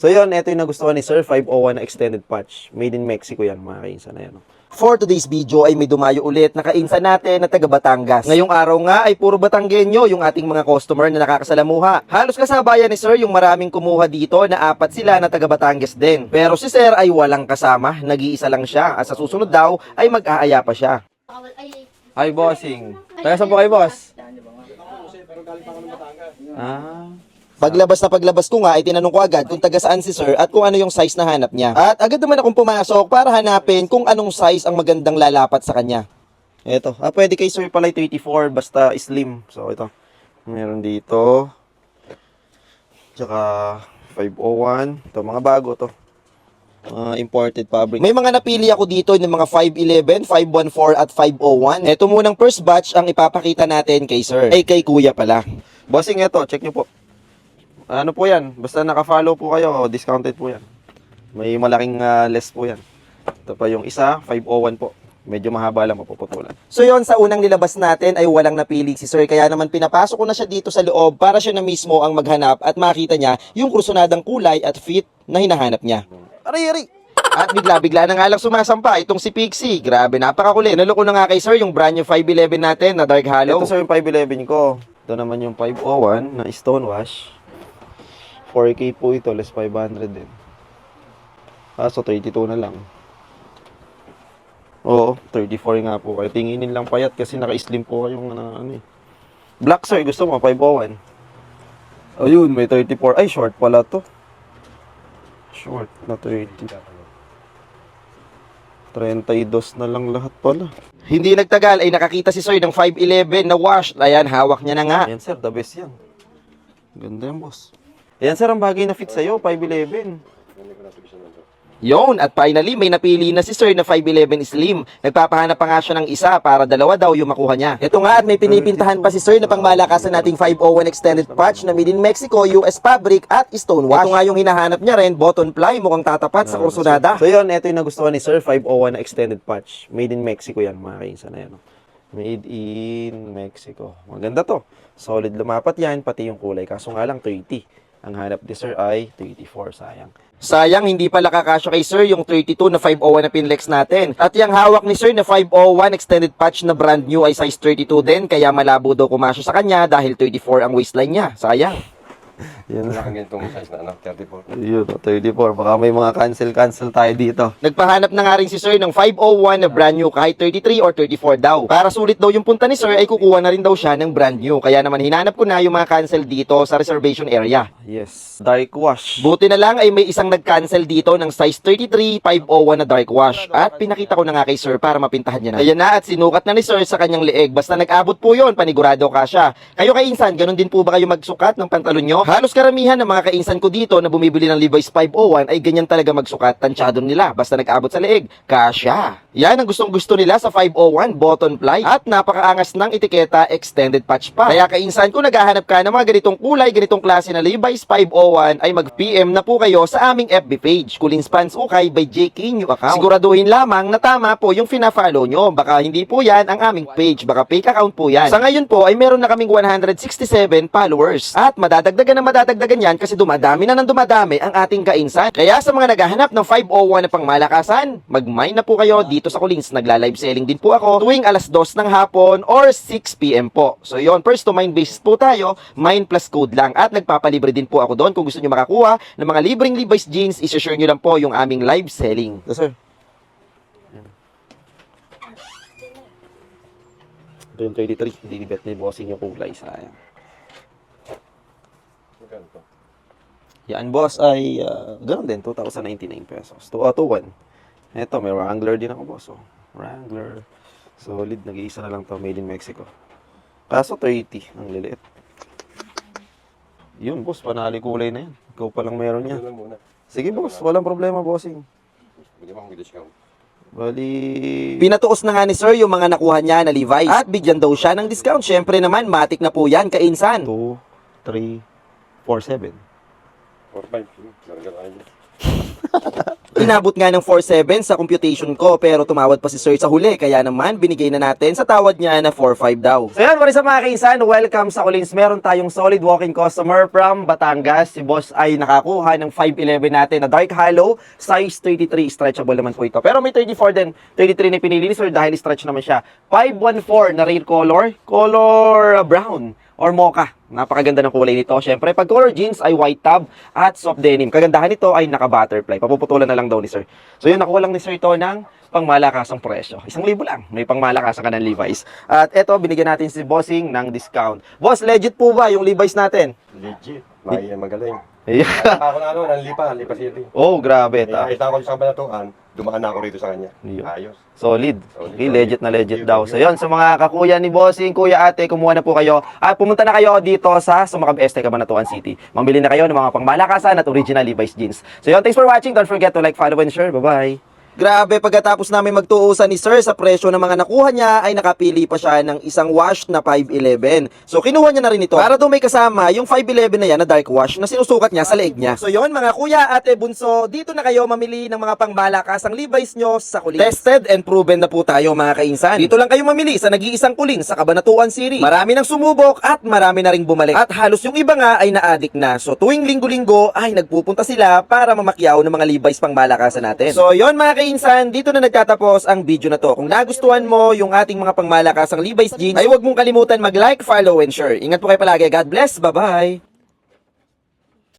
So yun, ito yung nagustuhan ni Sir 501 na extended patch. Made in Mexico yan, mga kainsan na yan. no? For today's video ay may dumayo ulit na kainsan natin na taga Batangas. Ngayong araw nga ay puro Batanggenyo yung ating mga customer na nakakasalamuha. Halos kasabayan ni Sir yung maraming kumuha dito na apat sila na taga Batangas din. Pero si Sir ay walang kasama, nag-iisa lang siya at sa susunod daw ay mag-aaya pa siya. Hi, bossing. Taga saan po kayo, boss? Ah. Paglabas na paglabas ko nga ay tinanong ko agad kung taga saan si Sir at kung ano yung size na hanap niya. At agad naman akong pumasok para hanapin kung anong size ang magandang lalapat sa kanya. Ito. Ah, pwede kay Sir pala 34 basta slim. So, ito. Meron dito. Tsaka 501. Ito, mga bago to. Mga imported fabric. May mga napili ako dito ng mga 511, 514 at 501. Ito munang first batch ang ipapakita natin kay Sir. Ay kay Kuya pala. Bossing, ito. Check nyo po. Ano po yan? Basta naka-follow po kayo, discounted po yan. May malaking ah, less po yan. Ito pa yung isa, 501 po. Medyo mahaba lang mapuputulan. So yon sa unang nilabas natin ay walang napili si Sir kaya naman pinapasok ko na siya dito sa loob para siya na mismo ang maghanap at makita niya yung kursunadang kulay at fit na hinahanap niya. Aray, aray! At bigla-bigla na nga lang sumasampa itong si Pixie. Grabe, napakakulit. Naloko na nga kay Sir yung brand new 511 natin na Dark Hollow. Ito sir yung 511 ko. Ito naman yung 501 na stonewash. 4K po ito, less 500 din. Kaso 32 na lang. Oo, 34 nga po kayo. Tinginin lang payat kasi naka-slim po kayong ano, ano eh. Black sir, gusto mo, 501. Ayun, may 34. Ay, short pala to. Short na 30. 32 na lang lahat pala. Hindi nagtagal ay nakakita si Sir ng 511 na wash. Ayan, hawak niya na nga. Ayan sir, the best yan. Ganda yan, boss. Ayan sir, ang bagay na fit sa'yo, 511. Yon, at finally may napili na si Sir na 511 Slim. Nagpapahanap pa nga siya ng isa para dalawa daw yung makuha niya. Ito nga at may pinipintahan pa si Sir na pangmalakasan nating 501 extended patch na made in Mexico, US fabric at stonewash. Ito nga yung hinahanap niya rin, button ply, mukhang tatapat sa kursunada. So yun, ito yung nagustuhan ni Sir 501 na extended patch. Made in Mexico yan, mga kainsan na yan. no? Made in Mexico. Maganda to. Solid lumapat yan, pati yung kulay. Kaso nga lang 30. Ang hanap ni Sir ay 34, sayang. Sayang, hindi pala kakasya kay Sir yung 32 na 501 na pinlex natin. At yung hawak ni Sir na 501 extended patch na brand new ay size 32 din, kaya malabo daw kumasya sa kanya dahil 34 ang waistline niya. Sayang. Yan Wala kang ganitong size na ano, 34. Yun, 34. Baka may mga cancel-cancel tayo dito. Nagpahanap na nga rin si Sir ng 501 na brand new kahit 33 or 34 daw. Para sulit daw yung punta ni Sir ay kukuha na rin daw siya ng brand new. Kaya naman hinanap ko na yung mga cancel dito sa reservation area. Yes. Dark wash. Buti na lang ay may isang nag-cancel dito ng size 33, 501 na dark wash. At pinakita ko na nga kay Sir para mapintahan niya na. Ayan na at sinukat na ni Sir sa kanyang leeg. Basta nag-abot po yon panigurado ka siya. Kayo kay Insan, ganun din po ba kayo magsukat ng pantalon nyo? Halos karamihan ng mga kainsan ko dito na bumibili ng Levi's 501 ay ganyan talaga magsukat. Tansyado nila. Basta nag-abot sa leeg. Kasya. Yan ang gustong gusto nila sa 501 button ply. At napakaangas ng etiketa extended patch pa. Kaya kainsan kung naghahanap ka ng mga ganitong kulay, ganitong klase na Levi's 501 ay mag-PM na po kayo sa aming FB page. Kulins Pants Ukay by JK New Account. Siguraduhin lamang na tama po yung fina-follow nyo. Baka hindi po yan ang aming page. Baka fake account po yan. Sa ngayon po ay meron na kaming 167 followers. At madadagdagan na madadagdagan yan kasi dumadami na ng dumadami ang ating kainsan. Kaya sa mga naghahanap ng 501 na pangmalakasan, mag-mine na po kayo dito sa Kulins. Nagla-live selling din po ako tuwing alas 2 ng hapon or 6pm po. So yon first to mine basis po tayo, mine plus code lang. At nagpapalibre din po ako doon kung gusto nyo makakuha ng mga libreng Levi's jeans, isi-share nyo lang po yung aming live selling. Yes, sir. Ito yung 33. Hindi bet ni bossing yung kulay. Sayang. Yan, boss, ay uh, ganun din. 2,099 pesos. 2,021. Ito, may Wrangler din ako, boss. Oh. Wrangler. Solid. Nag-iisa na lang to. Made in Mexico. Kaso 30. Ang liliit. Yun, boss. Panali kulay na yan. Ikaw pa lang meron yan. Sige, boss. Walang problema, bossing. Bigyan mo akong discount. Bali... Pinatuos na nga ni Sir yung mga nakuha niya na Levi's at bigyan daw siya ng discount. Syempre naman, matik na po yan, kainsan. 2, 3, 4, 7. 4-5. Hmm, Larga tayo. Inabot nga ng 4.7 sa computation ko pero tumawad pa si Sir sa huli kaya naman binigay na natin sa tawad niya na 4.5 daw. So yan, is up mga kaisan? Welcome sa Kulins. Meron tayong solid walking customer from Batangas. Si boss ay nakakuha ng 511 natin na dark hollow, size 33. Stretchable naman po ito. Pero may 34 din. 33 na pinili ni sir dahil stretch naman siya. 514 na rare color. Color brown or mocha. Napakaganda ng kulay nito. Siyempre, pag color jeans ay white tab at soft denim. Kagandahan nito ay naka-butterfly. Papuputulan na lang daw ni sir. So yun, nakuha lang ni sir ito ng pangmalakasang presyo. Isang libo lang. May pangmalakasan ka ng Levi's. At eto, binigyan natin si Bossing ng discount. Boss, legit po ba yung Levi's natin? Legit. May magaling. Ayan. Ako na ano, ng Lipa, Lipa City. oh, grabe. Ta. nakita ko sa kabanatuan, dumaan na ako rito sa kanya. Yun. Ayos. Solid. Solid, Okay, legit na legit daw. So yun, sa mga kakuya ni Bossing, kuya ate, kumuha na po kayo. At pumunta na kayo dito sa Sumakab Este, Cabanatuan City. Mamili na kayo ng mga pangmalakasan at original Levi's jeans. So yun, thanks for watching. Don't forget to like, follow, and share. Bye-bye. Grabe, pagkatapos namin magtuusan ni Sir sa presyo ng mga nakuha niya, ay nakapili pa siya ng isang wash na 511. So, kinuha niya na rin ito para doon may kasama yung 511 na yan na dark wash na sinusukat niya sa leeg niya. So, yon mga kuya, ate, bunso, dito na kayo mamili ng mga pangmalakasang Levi's nyo sa kuling. Tested and proven na po tayo mga kainsan. Dito lang kayo mamili sa nag-iisang kuling sa Kabanatuan City. Marami nang sumubok at marami na ring bumalik. At halos yung iba nga ay na-addict na. So, tuwing linggo-linggo ay nagpupunta sila para mamakyaw ng mga Levi's pangmalakasan natin. So, yon mga kainsan, dito na nagtatapos ang video na to. Kung nagustuhan mo yung ating mga pangmalakasang Levi's jeans, ay huwag mong kalimutan mag-like, follow, and share. Ingat po kayo palagi. God bless. Bye-bye.